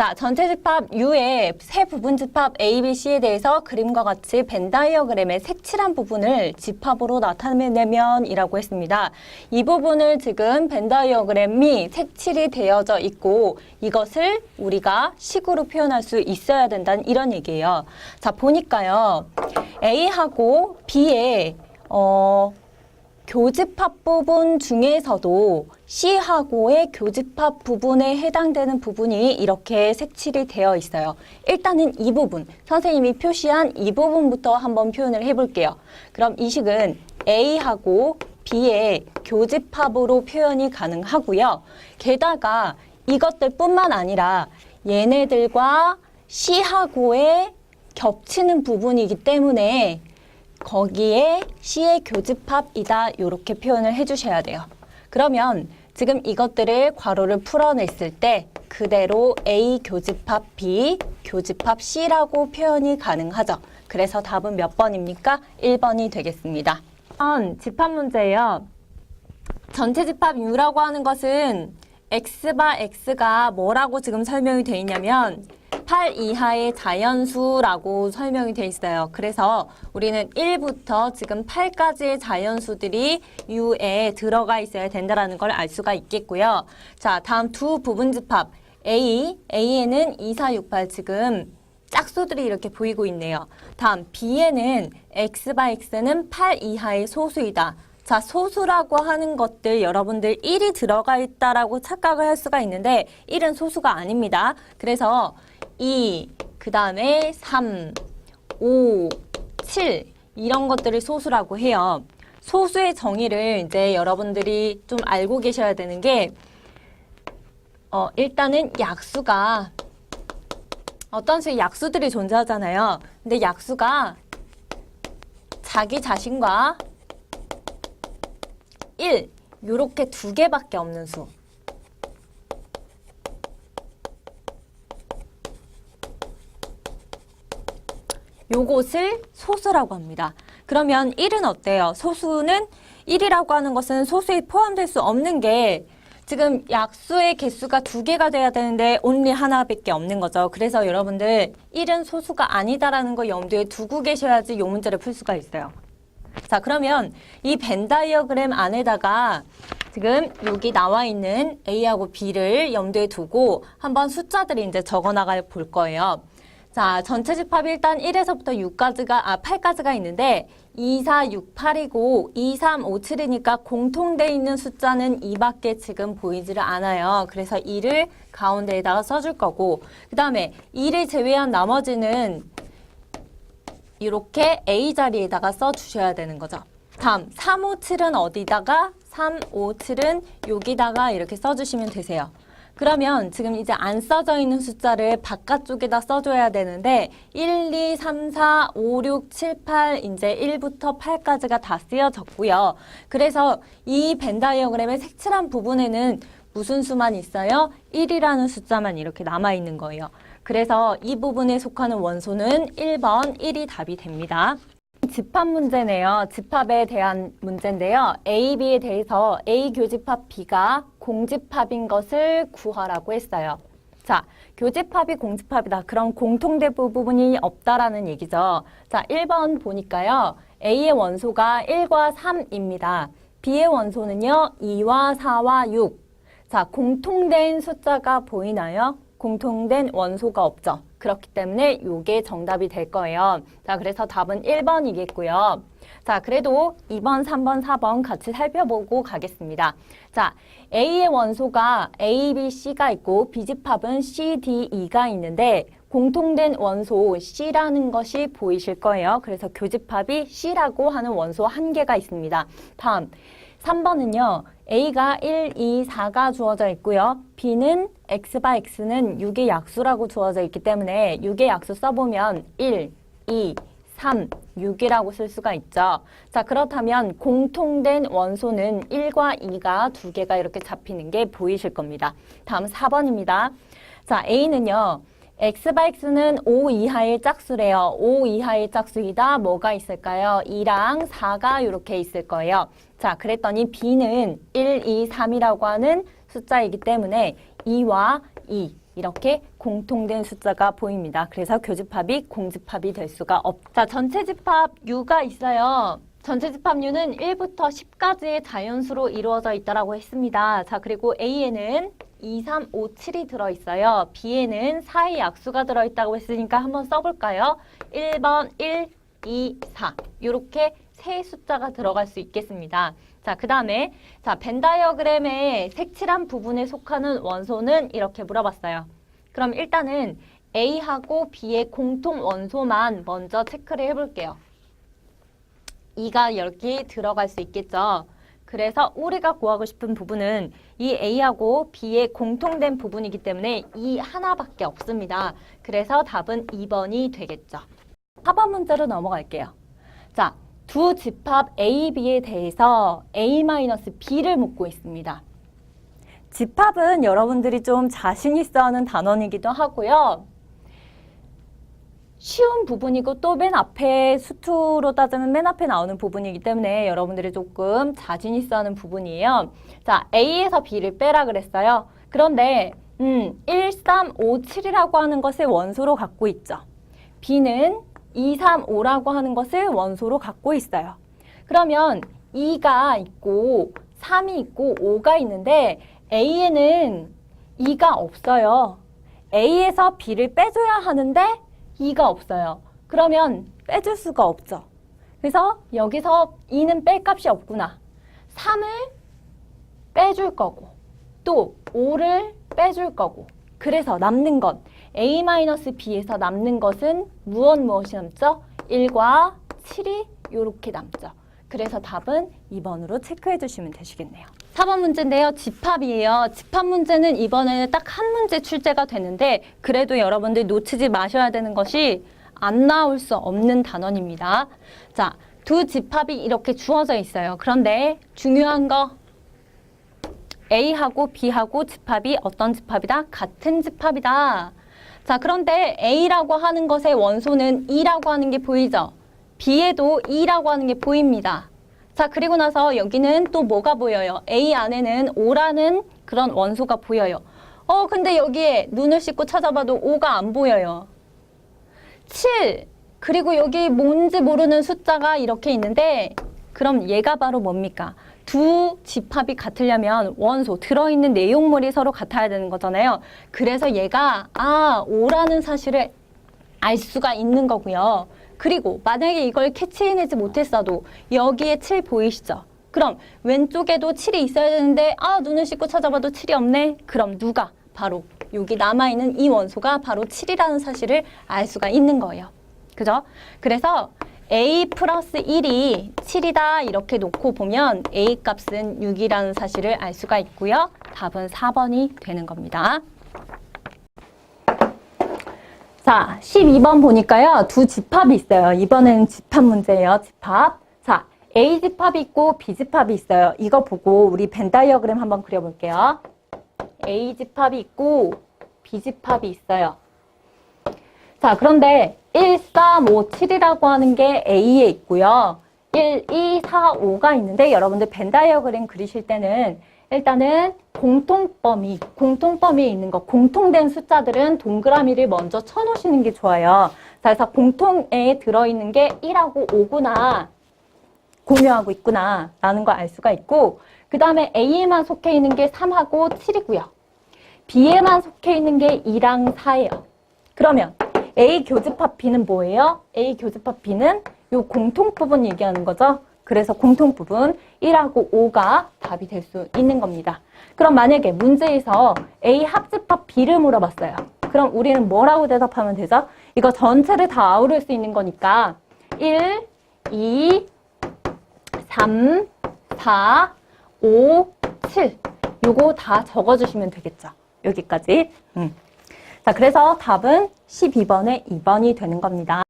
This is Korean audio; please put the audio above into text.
자, 전체 집합 U의 세 부분 집합 A, B, C에 대해서 그림과 같이 벤 다이어그램의 색칠한 부분을 집합으로 나타내면이라고 했습니다. 이 부분을 지금 벤 다이어그램이 색칠이 되어져 있고 이것을 우리가 식으로 표현할 수 있어야 된다는 이런 얘기예요. 자, 보니까요. A하고 B의 어, 교집합 부분 중에서도 C하고의 교집합 부분에 해당되는 부분이 이렇게 색칠이 되어 있어요. 일단은 이 부분, 선생님이 표시한 이 부분부터 한번 표현을 해볼게요. 그럼 이 식은 A하고 B의 교집합으로 표현이 가능하고요. 게다가 이것들뿐만 아니라 얘네들과 C하고의 겹치는 부분이기 때문에 거기에 C의 교집합이다 이렇게 표현을 해주셔야 돼요. 그러면 지금 이것들을 괄호를 풀어냈을 때 그대로 A 교집합 B 교집합 C라고 표현이 가능하죠. 그래서 답은 몇 번입니까? 1번이 되겠습니다. 다음 집합 문제예요. 전체 집합 U라고 하는 것은 X바 X가 뭐라고 지금 설명이 되어 있냐면 8 이하의 자연수라고 설명이 되어 있어요. 그래서 우리는 1부터 지금 8까지의 자연수들이 U에 들어가 있어야 된다는 걸 알 수가 있겠고요. 자, 다음 두 부분 집합 A, A에는 2, 4, 6, 8 지금 짝수들이 이렇게 보이고 있네요. 다음 B에는 X 바 X는 8 이하의 소수이다. 자, 소수라고 하는 것들 여러분들 1이 들어가 있다라고 착각을 할 수가 있는데 1은 소수가 아닙니다. 그래서 2, 그 다음에 3, 5, 7 이런 것들을 소수라고 해요. 소수의 정의를 이제 여러분들이 좀 알고 계셔야 되는 게 어, 일단은 약수가 어떤 수의 약수들이 존재하잖아요. 근데 약수가 자기 자신과 1 요렇게 두 개밖에 없는 수. 요것을 소수라고 합니다. 그러면 1은 어때요? 소수는 1이라고 하는 것은 소수에 포함될 수 없는 게 지금 약수의 개수가 두 개가 돼야 되는데 only 하나밖에 없는 거죠. 그래서 여러분들 1은 소수가 아니다라는 거 염두에 두고 계셔야지 이 문제를 풀 수가 있어요. 자, 그러면 이 벤 다이어그램 안에다가 지금 여기 나와 있는 A하고 B를 염두에 두고 한번 숫자들이 이제 적어 나가 볼 거예요. 자, 전체 집합이 일단 1에서부터 6까지가, 아, 8까지가 있는데, 2, 4, 6, 8이고, 2, 3, 5, 7이니까 공통돼 있는 숫자는 2밖에 지금 보이지를 않아요. 그래서 2를 가운데에다가 써줄 거고, 그 다음에 2를 제외한 나머지는 이렇게 A 자리에다가 써주셔야 되는 거죠. 다음, 3, 5, 7은 어디다가? 3, 5, 7은 여기다가 이렇게 써주시면 되세요. 그러면 지금 이제 안 써져 있는 숫자를 바깥쪽에다 써줘야 되는데 1, 2, 3, 4, 5, 6, 7, 8 이제 1부터 8까지가 다 쓰여졌고요. 그래서 이 벤 다이어그램의 색칠한 부분에는 무슨 수만 있어요? 1이라는 숫자만 이렇게 남아있는 거예요. 그래서 이 부분에 속하는 원소는 1번 1이 답이 됩니다. 집합 문제네요. 집합에 대한 문제인데요. A, B에 대해서 A 교집합 B가 공집합인 것을 구하라고 했어요. 자, 교집합이 공집합이다. 그럼 공통된 부분이 없다라는 얘기죠. 자, 1번 보니까요. A의 원소가 1과 3입니다. B의 원소는요. 2와 4와 6. 자, 공통된 숫자가 보이나요? 공통된 원소가 없죠. 그렇기 때문에 이게 정답이 될 거예요. 자, 그래서 답은 1번이겠고요. 자, 그래도 2번, 3번, 4번 같이 살펴보고 가겠습니다. 자, A의 원소가 A, B, C가 있고 B집합은 C, D, E가 있는데 공통된 원소 C라는 것이 보이실 거예요. 그래서 교집합이 C라고 하는 원소 한 개가 있습니다. 다음 3번은요. A가 1, 2, 4가 주어져 있고요. B는 X 바 X는 6의 약수라고 주어져 있기 때문에 6의 약수 써보면 1, 2, 3, 6이라고 쓸 수가 있죠. 자, 그렇다면 공통된 원소는 1과 2가 두 개가 이렇게 잡히는 게 보이실 겁니다. 다음 4번입니다. 자, A는요. x 바 x는 5 이하의 짝수래요. 5 이하의 짝수이다. 뭐가 있을까요? 2랑 4가 이렇게 있을 거예요. 자, 그랬더니 b는 1, 2, 3이라고 하는 숫자이기 때문에 2와 2 이렇게 공통된 숫자가 보입니다. 그래서 교집합이 공집합이 될 수가 없다. 전체 집합 U가 있어요. 전체 집합 U는 1부터 10까지의 자연수로 이루어져 있다라고 했습니다. 자, 그리고 A에는 2, 3, 5, 7이 들어있어요. B에는 4의 약수가 들어있다고 했으니까 한번 써볼까요? 1번 1, 2, 4 이렇게 세 숫자가 들어갈 수 있겠습니다. 자, 그 다음에 자, 벤 다이어그램의 색칠한 부분에 속하는 원소는 이렇게 물어봤어요. 그럼 일단은 A하고 B의 공통 원소만 먼저 체크를 해볼게요. 2가 여기 들어갈 수 있겠죠. 그래서 우리가 구하고 싶은 부분은 이 A하고 B의 공통된 부분이기 때문에 이 하나밖에 없습니다. 그래서 답은 2번이 되겠죠. 4번 문제로 넘어갈게요. 자, 두 집합 A, B에 대해서 A-B를 묻고 있습니다. 집합은 여러분들이 좀 자신 있어 하는 단원이기도 하고요. 쉬운 부분이고 또 맨 앞에 수투로 따지면 맨 앞에 나오는 부분이기 때문에 여러분들이 조금 자신 있어 하는 부분이에요. 자, A에서 B를 빼라 그랬어요. 그런데 음, 1, 3, 5, 7이라고 하는 것을 원소로 갖고 있죠. B는 2, 3, 5라고 하는 것을 원소로 갖고 있어요. 그러면 2가 있고 3이 있고 5가 있는데 A에는 2가 없어요. A에서 B를 빼줘야 하는데 2가 없어요. 그러면 빼줄 수가 없죠. 그래서 여기서 2는 뺄 값이 없구나. 3을 빼줄 거고 또 5를 빼줄 거고 그래서 남는 것 A-B에서 남는 것은 무엇 무엇이 남죠? 1과 7이 이렇게 남죠. 그래서 답은 2번으로 체크해 주시면 되시겠네요. 4번 문제인데요. 집합이에요. 집합 문제는 이번에는 딱 한 문제 출제가 되는데 그래도 여러분들 놓치지 마셔야 되는 것이 안 나올 수 없는 단원입니다. 자, 두 집합이 이렇게 주어져 있어요. 그런데 중요한 거 A하고 B하고 집합이 어떤 집합이다? 같은 집합이다. 자, 그런데 A라고 하는 것의 원소는 2라고 하는 게 보이죠? B에도 2라고 하는 게 보입니다. 자, 그리고 나서 여기는 또 뭐가 보여요? A 안에는 5라는 그런 원소가 보여요. 어, 근데 여기에 눈을 씻고 찾아봐도 5가 안 보여요. 7. 그리고 여기 뭔지 모르는 숫자가 이렇게 있는데 그럼 얘가 바로 뭡니까? 두 집합이 같으려면 원소, 들어있는 내용물이 서로 같아야 되는 거잖아요. 그래서 얘가 아, 5라는 사실을 알 수가 있는 거고요. 그리고 만약에 이걸 캐치해내지 못했어도 여기에 7 보이시죠? 그럼 왼쪽에도 7이 있어야 되는데 아 눈을 씻고 찾아봐도 7이 없네. 그럼 누가? 바로 여기 남아있는 이 원소가 바로 7이라는 사실을 알 수가 있는 거예요. 그죠? 그래서 a 플러스 1이 7이다 이렇게 놓고 보면 a 값은 6이라는 사실을 알 수가 있고요. 답은 4번이 되는 겁니다. 자, 12번 보니까요. 두 집합이 있어요. 이번에는 집합 문제예요. 집합. 자, A 집합이 있고 B 집합이 있어요. 이거 보고 우리 벤 다이어그램 한번 그려볼게요. A 집합이 있고 B 집합이 있어요. 자, 그런데 1, 3, 5, 7이라고 하는 게 A에 있고요. 1, 2, 4, 5가 있는데 여러분들 벤 다이어그램 그리실 때는 일단은 공통범위, 공통범위에 있는 거, 공통된 숫자들은 동그라미를 먼저 쳐놓으시는 게 좋아요. 자, 그래서 공통에 들어있는 게 1하고 5구나, 공유하고 있구나, 라는 걸알 수가 있고, 그 다음에 A에만 속해 있는 게 3하고 7이고요. B에만 속해 있는 게 2랑 4예요. 그러면 A 교집합 B는 뭐예요? A 교집합 B는 요 공통 부분 얘기하는 거죠. 그래서 공통 부분 1하고 5가 답이 될 수 있는 겁니다. 그럼 만약에 문제에서 A 합집합 B를 물어봤어요. 그럼 우리는 뭐라고 대답하면 되죠? 이거 전체를 다 아우를 수 있는 거니까 1, 2, 3, 4, 5, 7 요거 다 적어주시면 되겠죠. 여기까지. 음. 자, 그래서 답은 12번에 2번이 되는 겁니다.